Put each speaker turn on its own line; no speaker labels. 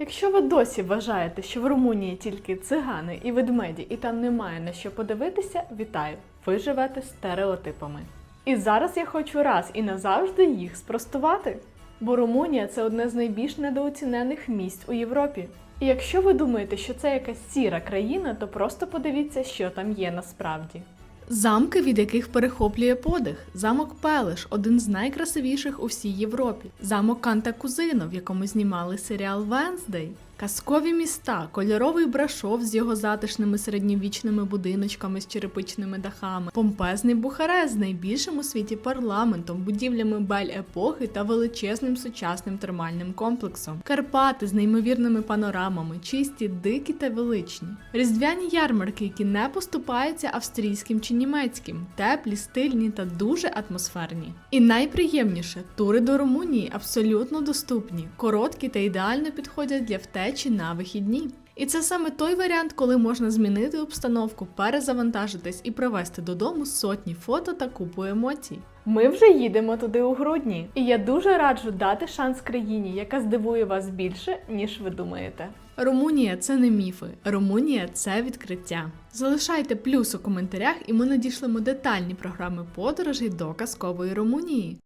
Якщо ви досі вважаєте, що в Румунії тільки цигани і ведмеді, і там немає на що подивитися, вітаю! Ви живете стереотипами. І зараз я хочу раз і назавжди їх спростувати. Бо Румунія це одне з найбільш недооцінених місць у Європі. І якщо ви думаєте, що це якась сіра країна, то просто подивіться, що там є насправді. Замки, від яких перехоплює подих. Замок Пелеш один з найкрасивіших у всій Європі. Замок Канта Кузино, в якому знімали серіал Венздей. Казкові міста, кольоровий брашов з його затишними середньовічними будиночками з черепичними дахами, помпезний Бухарест з найбільшим у світі парламентом, будівлями бель епохи та величезним сучасним термальним комплексом, Карпати з неймовірними панорамами, чисті, дикі та величні, різдвяні ярмарки, які не поступаються австрійським чи німецьким, теплі, стильні та дуже атмосферні. І найприємніше тури до Румунії абсолютно доступні, короткі та ідеально підходять для втечі на вихідні. І це саме той варіант, коли можна змінити обстановку, перезавантажитись і привезти додому сотні фото та купу емоцій. Ми вже їдемо туди у грудні, і я дуже раджу дати шанс країні, яка здивує вас більше, ніж ви думаєте. Румунія це не міфи, Румунія це відкриття. Залишайте плюс у коментарях, і ми надішлемо детальні програми подорожей до казкової Румунії.